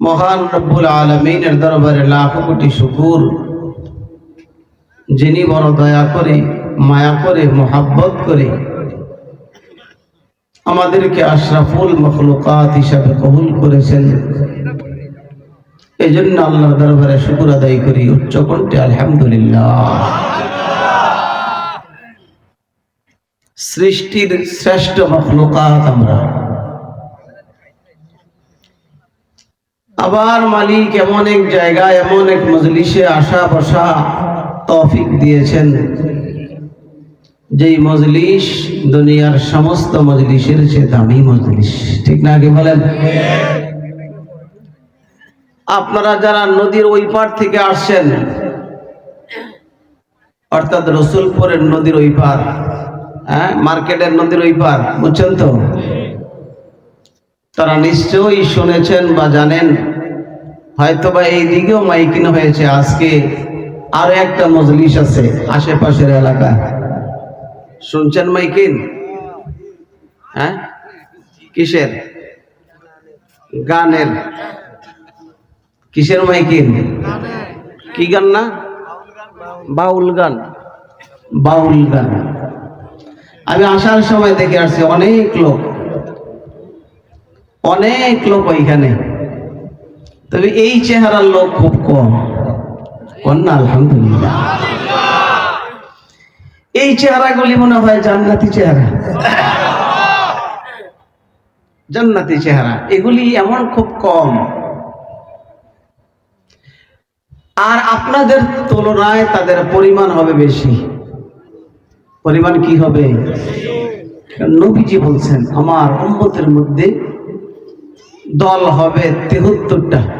মহান রব্বুল আলমিনের দরবারে লাখ কোটি শুকুর। যিনি বড় দয়া করে, মায়া করে, মোহাব্বত করে আমাদেরকে আশরাফুল মখলুকাত হিসাবে কবুল করেছেন। এই জন্য আল্লাহ দরবারে শুকুর আদায় করি, উচ্চ কণ্ঠে আলহামদুলিল্লাহ। সৃষ্টির শ্রেষ্ঠ মখলুকাত আমরা। আবার মালিক এমন এক জায়গায়, এমন এক মজলিসে আসা বসা তৌফিক দিয়েছেন। যেই মজলিস দুনিয়ার সমস্ত মজলিসের চেয়ে দামি মজলিস, ঠিক না কি বলেন? আপনারা যারা নদীর ওই পার থেকে আসছেন, অর্থাৎ রসুলপুরের নদীর ওই পার হ্যাঁ মার্কেটের নদীর ওই পার, বুঝছেন তো? তারা নিশ্চয়ই শুনেছেন বা জানেন। হয়তোবা এই দিকেও মাইকিন হয়েছে, আজকে আরও একটা মজলিস আছে আশেপাশের এলাকা। শুনছেন মাইকিন হ্যাঁ? কিসের? গানের। কিসের মাইকিন কি গান না? বাউল গান। বাউল গান। আমি আসার সময় দেখে আসছি, অনেক লোক। অনেক লোক ওইখানে। তবে এই চেহারার লোক খুব কম। কন্যা আলহামদুলিল্লাহ। এই চেহারাগুলি মনে হয় জান্নাতি চেহারা। জান্নাতি চেহারা, এগুলি এমন খুব কম। আর আপনাদের তুলনায় তাদের পরিমাণ হবে বেশি। পরিমাণ কি হবে? নবীজি বলছেন, আমার উম্মতের মধ্যে দল হবে তেহত্তরটা।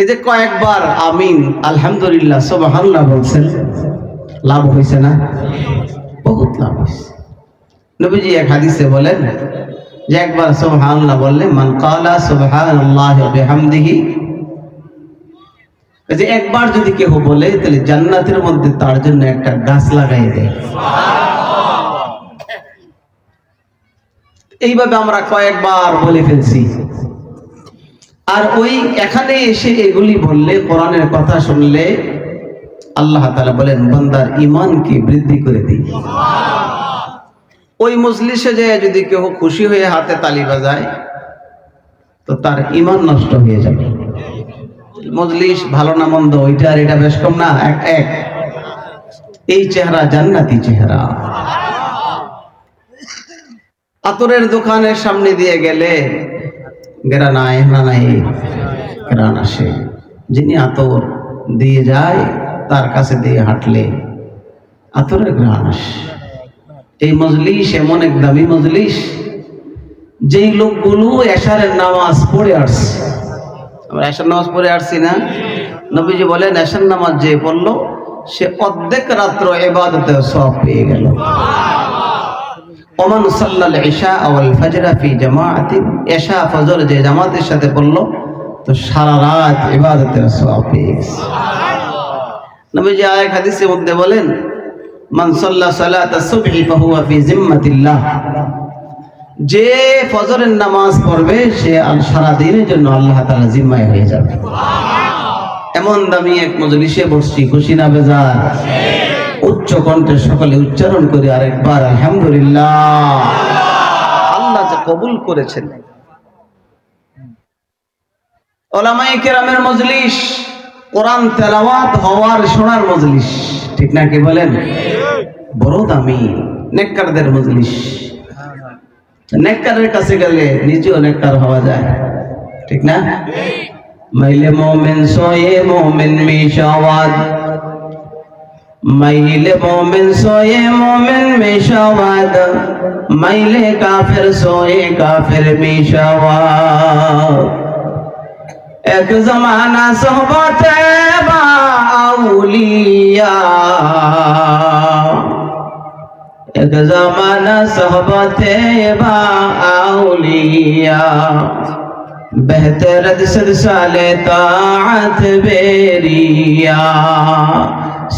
এই যে কয়েকবার আমিন, আলহামদুলিল্লাহ সোবাহান্লাহ বলছেন, লাভ হয়েছে না? বহুত লাভ হয়েছে নবীজি এক হাদিসে বলেন যে একবার সোবাহান্লাহ বললে, মান কালা সোবাহান্লাহ বিহামদিহি যে একবার যদি কেউ বলে, তাহলে জান্নাতের মধ্যে তার জন্য একটা গাছ লাগাই দেয়। এইভাবে আমরা কয়েকবার বলে ফেলছি। আর ওই এখানে এসে এগুলি বললে, কোরআনের কথা শুনলে, আল্লাহ তালা বলেন, বন্দার ইমানকে বৃদ্ধি করে দিই। ওই মজলিসে যায় যদি কেউ খুশি হয়ে হাতে তালি বাজায়, তো তার ইমান নষ্ট হয়ে যাবে। মজলিস ভালো না মন্দ, ওইটা আর এটা বেশ কম না, এক এক। এই চেহারা জান্নাতি চেহারা। আতরের দোকানের সামনে দিয়ে গেলে গেরা নাই না নাই গ্রান আসে যিনি আতর দিয়ে যায়, তার কাছে দিয়ে হাঁটলে আতরের গ্রান আসে এই মজলিস এমন এক দামি মজলিস, যেই লোকগুলো এশারের নামাজ পড়ে আসছে। আমরা এশার নামাজ পড়ে আসছি না? নবীজি বলেন, এশার নামাজ যে পড়ল, সে অর্ধেক রাত্র এবাদতে সব পেয়ে গেল। ওমান সাল্লাল ইশা আওয়াল ফজরা ফি জামাআতিন। ইশা ফজর যে জামাতের সাথে পড়ল, তো সারা রাত ইবাদতের সওয়াব পেয়ে গেছে। নবীজি আরেক হাদিসের মধ্যে বলেন, মান সাল্লা সালাত সুবহি ফাহুয়া ফি জিম্মাতিল্লাহ। যে ফজরের নামাজ পড়বে, সে সারা দিনের জন্য আল্লাহ তাআলা জিম্মায় হয়ে যাবে। এমন দামি এক মজলিসে বসছি, খুশি না বেজার? উচ্চ কণ্ঠে সকলে উচ্চারণ করে আরেকবার আলহামদুলিল্লাহ। আল্লাহ যে কবুল করেছেন। ওলামাই কেরামের মজলিস কোরআন তেলাওয়াত হওয়ার শোনার মজলিস ঠিক না কি বলেন? বড় দামি নেককারদের মজলিস। নেককারের কাছে গেলে নিজেও নেককার হওয়া যায় ঠিক না? মাইলে মোমেন সোয়ে মোমেন মিশাওয়াত। মাইলে মোমেন সোয়ে মোমেন মেশাওয়াদ, মাইলে কাফের সোয়ে কাফের মেশাওয়াদ। এক জমানা সোহবতে বা আউলিয়া। এক জমানা সোহবতে বা আউলিয়া। বেহতর সালে তাআত বেরিয়া।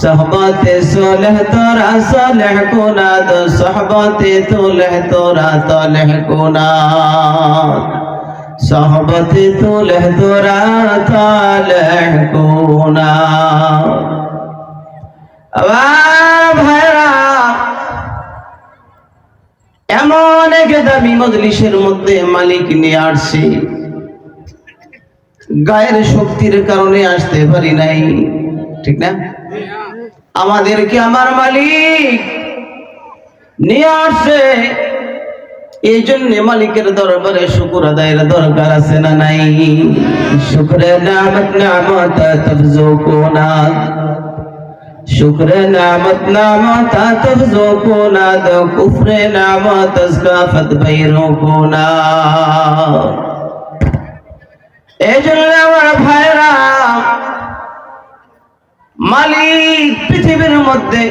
সহবতে সোলহ তোরা, সোলহ কোনা, তো সহবতে তোলহ তোরা, তোলহ কোনা। সোহবতে তোলহ তোরা, তোলহ কোনা। এমন এক দামি মজলিসের মধ্যে মালিক নিয়ে আসছি। গায়ের শক্তির কারণে আসতে পারি নাই, ঠিক না? আমাদেরকে আমার মালিক নিয়ে আসছে এই জন্য মালিকের দরবারে শুকুর আদায়ের দরকার আছে না নাই? শুক্রে নামত নামত তফজুকুনা। শুক্রে নামত নামত দ কুফরে নামত তজকাফত বাইরুকুনা। এই জন্য আমার ভাইরা মালিক, পৃথিবীর মধ্যে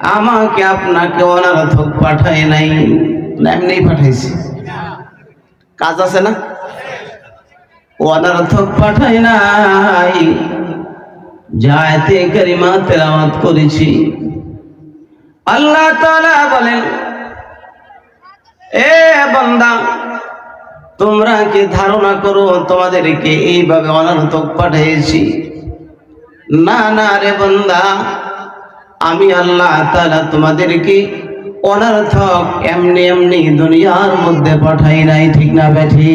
আমাকে আপনাকে অনারথক পাঠায় নাই। এমনি পাঠাইছি। কাজ আছে না? অনারথক পাঠায় নাই। জায়তে করিমা তেলাওয়াত করেছি। আল্লাহ তাআলা বলেন, এ বান্দা, তোমরা কি ধারণা করো তোমাদেরকে এইভাবে অনার্থক পাঠিয়েছি না না রে বন্দা আমি আল্লাহ তাআলা তোমাদেরকে অনার্থক এমনি এমনি দুনিয়ার মধ্যে পাঠাই নাই ঠিক না বেঠি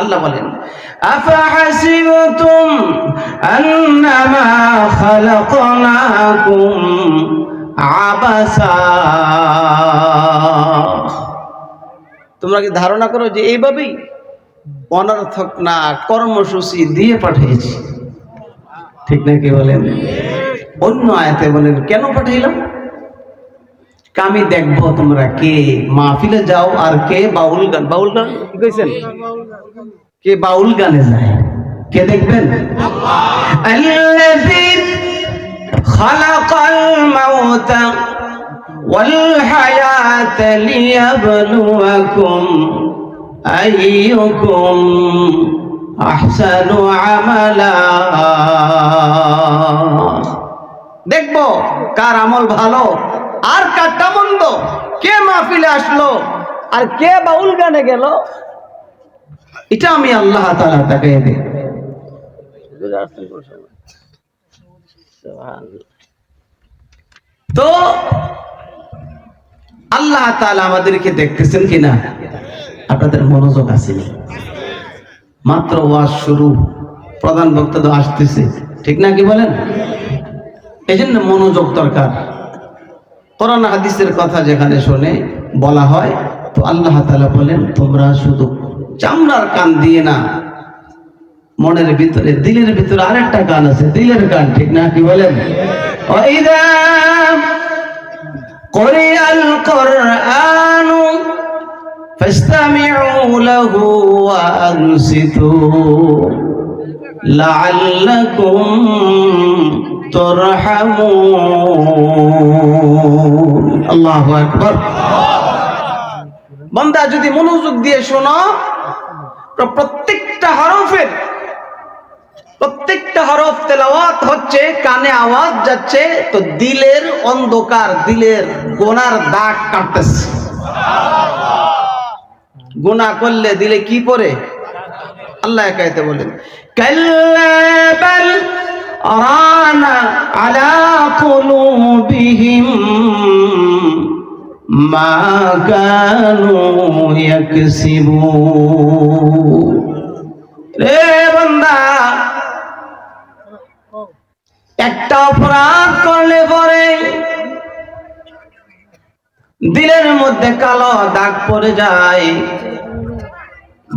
আল্লাহ বলেন أفحسبتم أنما خلقناكم عبثا তোমরা কি ধারণা করো যে এইভাবেই অনর্থক না কর্মসূচি দিয়ে পাঠিয়েছি ঠিক না কি বলেন অন্য আয়াতে বলেন কেন পাঠাইলাম আমি দেখবো তোমরা কে মাহফিলে যাও আর কে বাউল গান বাউল গান কি কইছেন কে বাউল গানে যায় কে দেখবেন الذي خلق الموت والحياة ليبلوكم أيكم আহসান আমালা। দেখব কার আমল ভালো, আর কারটা মন্দ। কে মাহফিলে আসলো, আর কে বাউল গানে গেল, এটা আমি আল্লাহ তালা তাকে দিই। তো আল্লাহ তালা আমাদেরকে দেখতেছেন কিনা? আপনাদের মনোযোগ আছে মাত্র ওয়াজ শুরু, প্রধান বক্তা তো আসতেছে। ঠিক না কি বলেন? এই জন্য মনোযোগ দরকার। কোরআন হাদিসের কথা যেখানে শুনে বলা হয়, তো আল্লাহ তালা বলেন, তোমরা শুধু চামড়ার কান দিয়ে না, মনের ভিতরে, দিলের ভিতরে আরেকটা গান আছে, দিলের গান ঠিক না কি বলেন? কোরআন فاستمعوا له وأنصتوا لعلكم ترحمون الله أكبر বান্দা যদি মনোযোগ দিয়ে শোনো তো প্রত্যেকটা হরফের প্রত্যেকটা হরফ তেলাওয়াত হচ্ছে কানে আওয়াজ যাচ্ছে তো দিলের অন্ধকার দিলের গোনার দাগ কাটতেছে গুনাহ করলে দিলে কি পরে আল্লাহ একাইতে বলেন রানা মা রে একটা অপরাধ করলে পরে দিলের মধ্যে কালো দাগ পড়ে যায়।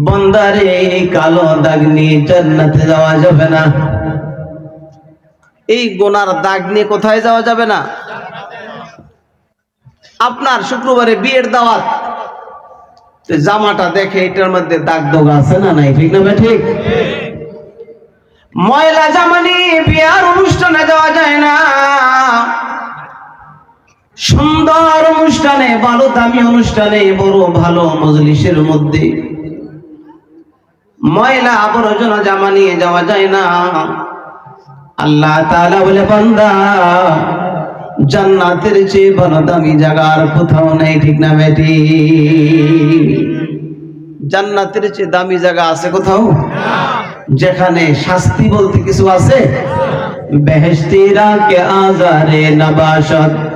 বন্দারে এই কালো দাগ নিয়ে জান্নাতে যাওয়া যাবে না। এই গোনার দাগ নিয়ে কোথায় যাওয়া যাবে না? আপনার শুক্রবারে বিয়ের দাওয়াত। জামাটা দেখে এটার মধ্যে দাগ দোগ আছে না নাই, ঠিক না ঠিক? ময়লা জামা নিয়ে বিয়ার অনুষ্ঠানে যাওয়া যায় না। সুন্দর অনুষ্ঠানে, ভালো দামি অনুষ্ঠানে, বড় ভালো মজলিসের মধ্যে ময়লা আবর্জনা জামা নিয়ে যাওয়া যায় না। আল্লাহ তাআলা বলে, বান্দা, জান্নাতের চেয়ে বড় দামি জায়গা আর কোথাও নেই, ঠিক না বেটি? জান্নাতের চেয়ে দামি জায়গা আছে কোথাও? যেখানে শাস্তি বলতে কিছু আছে? বেহেশতিরা কে আজারে নবাসত।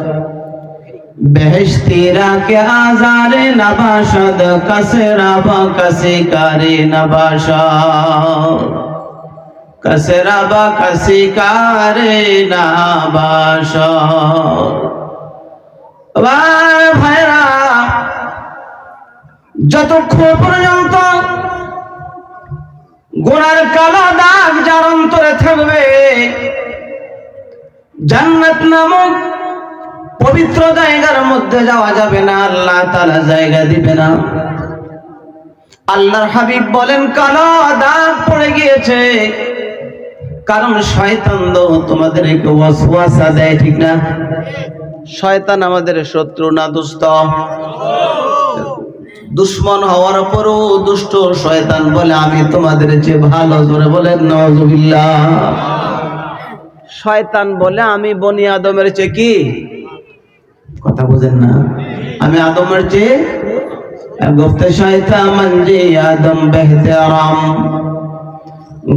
বেহেশতিরা কে আজারে নবাসদ, কসরা বা কসে কারে নবাসদ। কসরা বা কসে কারে নবাসদ ভাইরা যতক্ষণ পর্যন্ত গোড়ার কালো দাগ যার অন্তরে থাকবে, জান্নাত নামক পবিত্র জায়গার মধ্যে যাওয়া যাবে না, আল্লাহ তালা জায়গা দিবে না। আল্লাহর হাবিব বলেন, কালো দাগ পড়ে গিয়েছে। কারণ শয়তান তো তোমাদেরকে ওয়াসওয়াসা দেয়, ঠিক না? শয়তান আমাদের শত্রু না দুস্থ দুশ্মন হওয়ার পরও দুষ্ট শয়তান বলে, আমি তোমাদের চেয়ে ভালো। জোরে বলেন নজুবিল্লাহ শয়তান বলে, আমি বনি আদমের চেয়ে কি? কথা বোঝেন না? আমি আদমের চেয়ে গুফতে শয়তা মঞ্জি আদম বেহতে আরাম।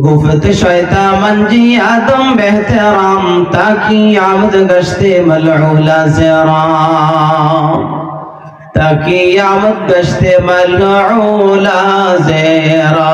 গুফতে শয়তা মঞ্জি আদম বেহতে আরাম। তাকি আমদ গশতে মলউলা সেরা তাকি আমদ গশতে মলউলা সেরা